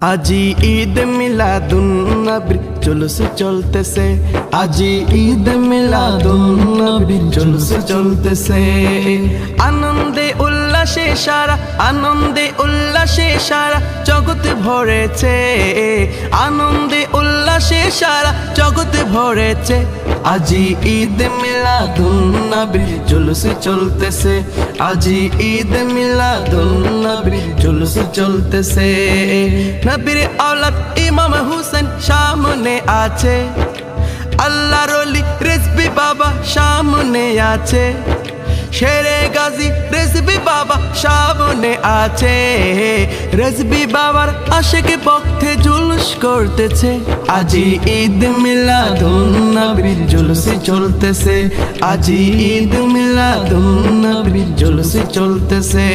আজি ঈদ মিলাদুন্নবীর চলতে চলতেছে। আজি ঈদ মিলাদুন্নবীর চলতে চলতেছে। আনন্দে উল্লাসে সারা, আনন্দে উল্লাসে সারা, জগৎ ভরেছে। আনন্দে উল্লাসে সারা, জগৎ ভরেছে। আজি ঈদ মিলাদুন্নবীর জুলুস চলতেছে। আজি ঈদ মিলাদুন্নবীর জুলুস চলতেছে। নবীর আওলাদ ইমাম হুসেন সামনে আছে। আল্লাহ রলি রেসবি বাবা সামনে আছে। শেরে গাজী রেসবি বাবা সামনে আছে। রেসবি বাবার আশেকে পক্ষে জুলুস করতেছে। আজি ঈদ মিলাদুন নবীর জুলুস চলতেছে। আজি ঈদ মিলাদুন নবীর জুলুস চলতেছে।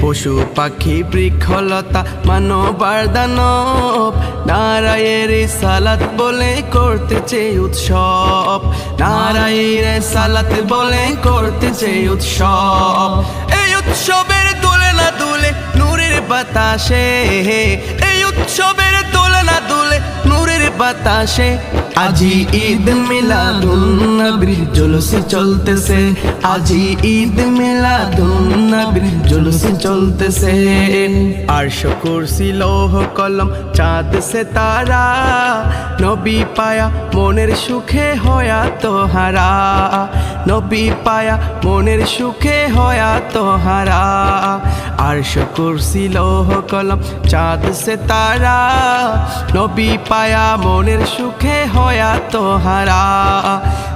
পশু পাখি বৃক্ষলতা মানবার দানব। নারায়ের সালাত বলে করতেছে উৎসব। নারায়ের সালাত বলে করতেছে উৎসব। এই উৎসবের দোলে না দুলে নূরের বাতাসে। এই উৎসবের দোলে না দুলে নূরের বাতাসে। আজি ঈদ মিলাদুন নবীর জুলুস চলতেছে। আজি ঈদ মিলাদুন নবীর জুলুস চলতেছে। আর কুরসি, লৌহ কলম, চাঁদ সে তারা নবী পায়া, মনের সুখে হয়া তোহারা। নবী পায়া, মনের সুখে হয়া তোহারা। আর কুরসি লৌহ কলম, চাঁদ সে তারা। নবী পায়া, মনের সুখে হয়া তোহারা।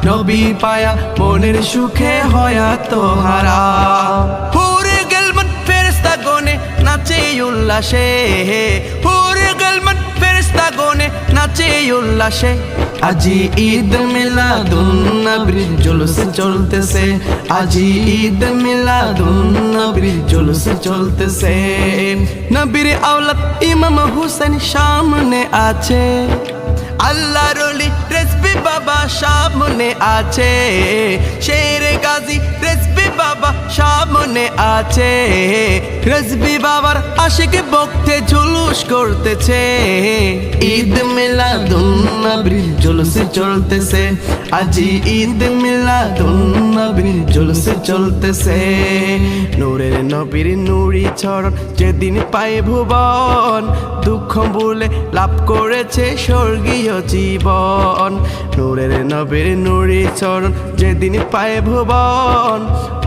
নবী পায়া, মনের সুখে হয়া তোহারা। হুরে গেলমন ফেরেস্তা গনে নাচে উল্লাসে। হুরে ফেরেস্তা গনে নাচে উল্লাসে আজি ঈদ জুলুস চলতেছে আজি ঈদ জুলুস চলতেছে নবীর আওলাদ ইমাম হুসেন সামনে আছে আল্লাহ রলি রেসবি বাবা সামনে আছে শের গাজী বাবা সামনে আছে। রেসবি বাবার আশিকে বক্তে জুলুস করতেছে। ঈদ মিলাদুন নবীর জুলুস চলতেছে। আজি ঈদ মিলাদুন নবীর জুলুস চলতেছে। নূরের নবীর নুরি চরণ যেদিন পায় ভুবন, দুঃখ বলে লাভ করেছে স্বর্গীয় জীবন। নূরের নবীর নুরি চরণ যেদিন পায় ভুবন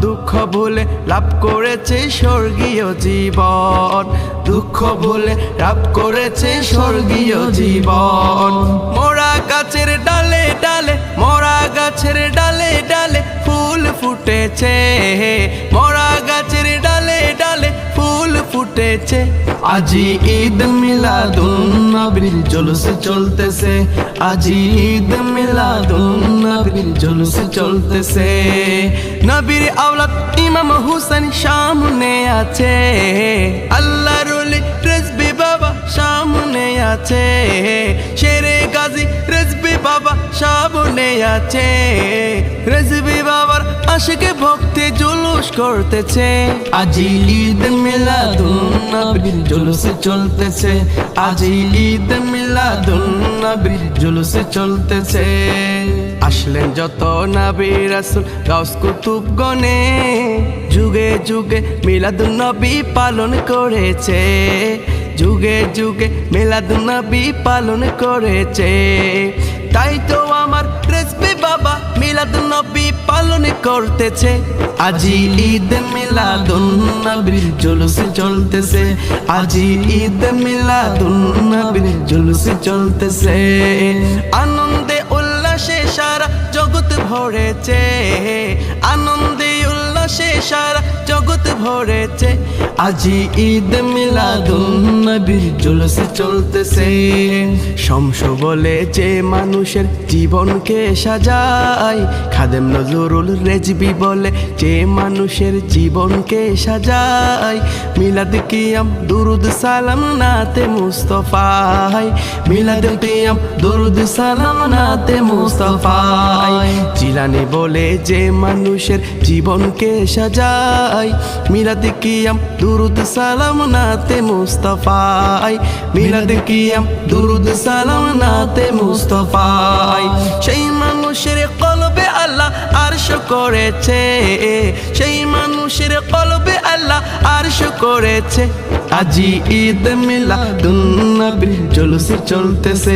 দুঃখ ভুলে লাভ করেছে স্বর্গীয় জীবন। দুঃখ ভুলে লাভ করেছে স্বর্গীয় জীবন। মোরা গাছের ডালে ডালে, মোরা গাছের ডালে ডালে ফুল ফুটেছে। আজি ঈদ মিলাদুন নবীর জুলুস চলতেছে। আজি ঈদ মিলাদুন নবীর জুলুস চলতেছে। নবীর আওলাদ ইমাম হুসেন সামনে আছে। আল্লাহ রলি রেজবি বাবা সামনে আছে। শেরে গাজী রেজবি বাবা সামনে আছে। রেজবি বাবার আশিকে ভক্তি জুলুস করতেছে। আজি ঈদ মিলাদুন নবীর জুলুস চলতেছে। আজি ঈদ মিলাদুন নবীর জুলুস চলতেছে। আসলেন যত নবী রাসূল, গাউস কুতুব গনে যুগে যুগে মিলাদুন নবী পালন করেছে। যুগে যুগে মিলাদুন নবী পালন করেছে। করতেছে। আজি ঈদ মেলা নবীর জুলুস চলতেছে। আজি ঈদ মেলা নবীর জুলুস চলতেছে। আনন্দে উল্লাসে সারা জগৎ ভরেছে। আনন্দে উল্লাসে সারা জগৎ ভরেছে। আজি ঈদ মিলাদুন নবীর জুলুস চলতেছে। শমস বলে যে মানুষের জীবনকে সাজায়, খাদেম নজরুল রেজবি বলে যে মানুষের জীবনকে সাজায়। মিলাদ কিয়াম, দুরুদ, সালাম নাতে মুস্তফায়। মিলাদ কিয়াম, দুরুদ, সালাম নাতে মুস্তফায়। জিলানি বলে যে মানুষের জীবনকে সাজাই। মিলাদ কিয়াম দুরুদ সালাম নাতে মুস্তাফাই। মিলাদ কিয়াম দুরুদ সালাম নাতে মুস্তাফাই। সেই মানুষের কলবে আল্লাহ আরশ করেছে। সেই মানুষের কলবে আল্লাহ আরশ করেছে। আজি ঈদ মিলাদুন্নবী জলসে চলতেছে।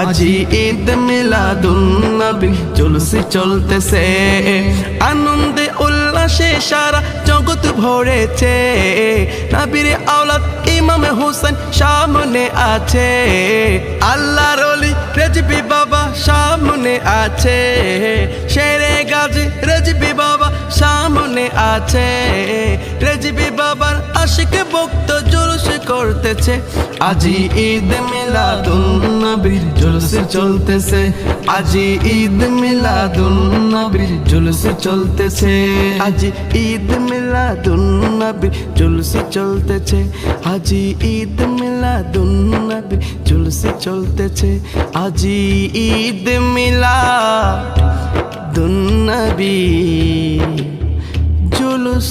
আজি ঈদ মিলাদুন্নবী জলসে চলতেছে। আনন্দে উল্লাসে সারা জগৎ ভরেছে। নাবিরে আওলাদ ইমাম হোসেন সামনে আছে। আল্লাহর অলি রেজবি বাবা সামনে আছে। শেরে গাজী রেজবি বাবা সামনে আছে। রেজবি বাবার আশিকে ভক্ত করতেছে। আজি ঈদ মিলাদুন নবীর জুলুস চলতেছে। আজি ঈদ মিলাদুন নবীর জুলুস চলতেছে। আজি ঈদ মিলাদুন নবীর জুলুস চলতেছে। আজি ঈদ মিলাদুন নবীর জুলুস চলতেছে। আজি ঈদ মিলাদুন নবী জুলুস